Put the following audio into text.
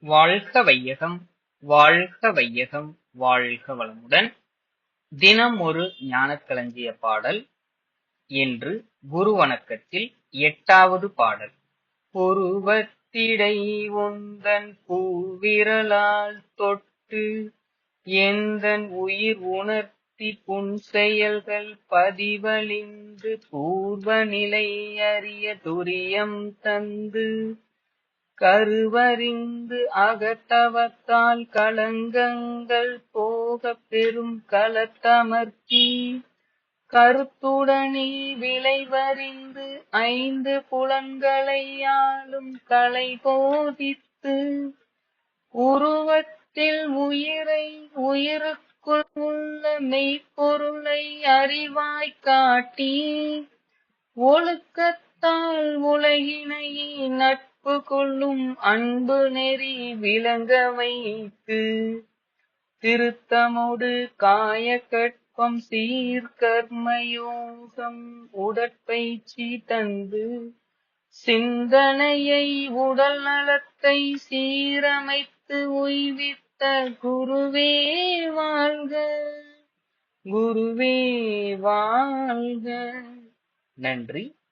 வாழ்க வையகம் வாழ்க வையகம் வாழ்க வளமுடன். தினம் ஒரு ஞானக்களஞ்சிய பாடல். என்று குரு வணக்கத்தில் எட்டாவது பாடல். புருவத்திடை உந்தன் பூவிரலால் தொட்டு எந்தன் உயிர் உணர்த்தி புன்செயல்கள் பதிவழிந்து பூர்வ நிலை அறிய துரியம் தந்து கருவறிந்து அகத்தவத்தால் களங்கங்கள் போகப் பெரும் கலத்தமர்த்தி கருத்துடனே விளைவறிந்து ஐந்து புலன்களை களை கலை போதித்து உருவத்தில் உயிரை உயிருக்குள் உள்ள மெய்ப்பொருளை அறிவாய் காட்டி ஒழுக்கத்தால் உலகினையே நட்பு கொள்ளும் அன்பு நெறி விளங்க வைத்து திருத்தமொடு காயக்கட்பம் சீர்கர்மயோகம் உடற்பயிற்சி தந்து சிந்தனையை உடல் நலத்தை சீரமைத்து உய்வித்த குருவே வாழ்க குருவே வாழ்க. நன்றி.